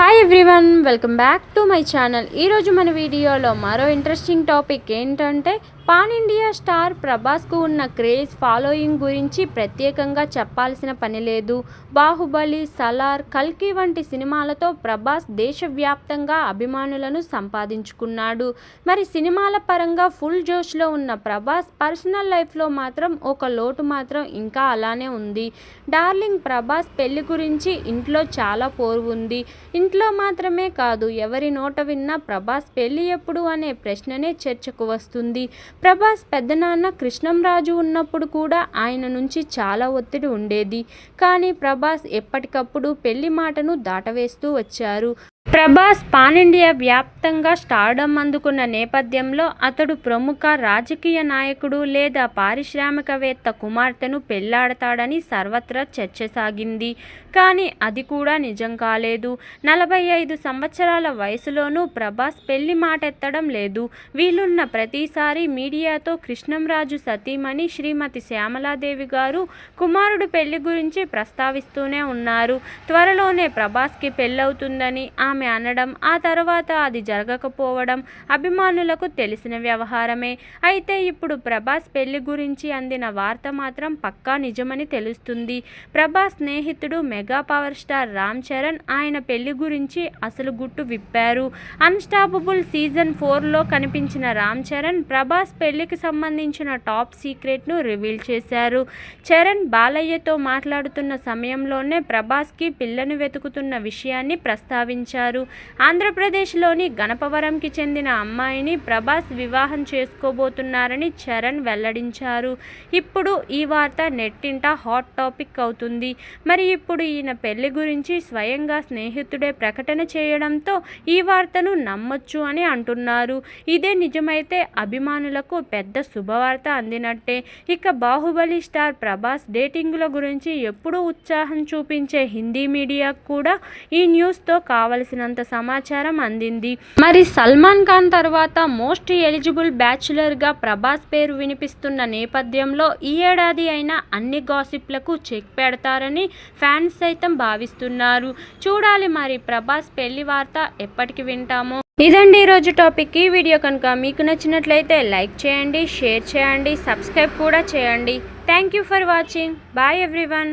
Hi everyone welcome back to my channel ఈరోజు మన వీడియోలో మరో ఇంట్రెస్టింగ్ టాపిక్ ఏంటంటే పాన్ ఇండియా స్టార్ ప్రభాస్కు ఉన్న క్రేజ్ ఫాలోయింగ్ గురించి ప్రత్యేకంగా చెప్పాల్సిన పని లేదు. బాహుబలి సలార్ కల్కి వంటి సినిమాలతో ప్రభాస్ దేశవ్యాప్తంగా అభిమానులను సంపాదించుకున్నాడు. మరి సినిమాల పరంగా ఫుల్ జోష్లో ఉన్న ప్రభాస్ పర్సనల్ లైఫ్లో మాత్రం ఒక లోటు మాత్రం ఇంకా అలానే ఉంది. డార్లింగ్ ప్రభాస్ పెళ్ళి గురించి ఇంట్లో చాలా పోరు ఉంది. ఇంట్లో మాత్రమే కాదు ఎవరి నోట విన్నా ప్రభాస్ పెళ్ళి ఎప్పుడు అనే ప్రశ్ననే చర్చకు వస్తుంది. ప్రభాస్ పెద్దనాన్న కృష్ణంరాజు ఉన్నప్పుడు కూడా ఆయన నుంచి చాలా ఒత్తిడి ఉండేది. కానీ ప్రభాస్ ఎప్పటికప్పుడు పెళ్ళి మాటను దాటవేస్తూ వచ్చారు. ప్రభాస్ పాన్ ఇండియా వ్యాప్తంగా స్టార్డమ్ అందుకున్న నేపథ్యంలో అతడు ప్రముఖ రాజకీయ నాయకుడు లేదా పారిశ్రామికవేత్త కుమార్తెను పెళ్ళాడతాడని సర్వత్రా చర్చ సాగింది కానీ అది కూడా నిజం కాలేదు. నలభై ఐదు సంవత్సరాల వయసులోనూ ప్రభాస్ పెళ్ళి మాటెత్తడం లేదు. వీలున్న ప్రతిసారి మీడియాతో కృష్ణంరాజు సతీమణి శ్రీమతి శ్యామలాదేవి గారు కుమారుడు పెళ్ళి గురించి ప్రస్తావిస్తూనే ఉన్నారు. త్వరలోనే ప్రభాస్కి పెళ్ళవుతుందని ఆమె అనడం ఆ తర్వాత అది జరగకపోవడం అభిమానులకు తెలిసిన వ్యవహారమే. అయితే ఇప్పుడు ప్రభాస్ పెళ్ళి గురించి అందిన వార్త మాత్రం పక్కా నిజమని తెలుస్తుంది. ప్రభాస్ స్నేహితుడు mega power star Ram Charan ఆయన పెళ్ళి గురించి అసలు గుట్టు విప్పారు. అన్స్టాపబుల్ సీజన్ ఫోర్లో కనిపించిన రామ్ చరణ్ ప్రభాస్ పెళ్ళికి సంబంధించిన టాప్ సీక్రెట్ను రివీల్ చేశారు. చరణ్ బాలయ్యతో మాట్లాడుతున్న సమయంలోనే ప్రభాస్కి పిల్లను వెతుకుతున్న విషయాన్ని ప్రస్తావించారు. ఆంధ్రప్రదేశ్లోని గణపవరంకి చెందిన అమ్మాయిని ప్రభాస్ వివాహం చేసుకోబోతున్నారని చరణ్ వెల్లడించారు. ఇప్పుడు ఈ వార్త నెట్టింట హాట్ టాపిక్ అవుతుంది. మరి ఇప్పుడు ఈయన పెళ్ళి గురించి స్వయంగా స్నేహితుడే ప్రకటన చేయడంతో ఈ వార్తను నమ్మొచ్చు అని అంటున్నారు. ఇదే నిజమైతే అభిమానులకు పెద్ద శుభవార్త అందినట్టే. ఇక బాహుబలి స్టార్ ప్రభాస్ డేటింగ్ల గురించి ఎప్పుడూ ఉత్సాహం చూపించే హిందీ మీడియా కూడా ఈ న్యూస్తో కావలసినంత సమాచారం అందింది. మరి సల్మాన్ ఖాన్ తర్వాత మోస్ట్ ఎలిజిబుల్ బ్యాచులర్గా ప్రభాస్ పేరు వినిపిస్తున్న నేపథ్యంలో ఈ ఏడాది అయినా అన్ని గాసిప్లకు చెక్ పెడతారని ఫ్యాన్స్ సైతం భావిస్తున్నారు. చూడాలి మరి ప్రభాస్ పెళ్ళి వార్త ఎప్పటికి వింటామో. ఇదండి ఈరోజు టాపిక్. ఈ వీడియో కనుక మీకు నచ్చినట్లయితే లైక్ చేయండి షేర్ చేయండి సబ్స్క్రైబ్ కూడా చేయండి. Thank you for watching. Bye everyone.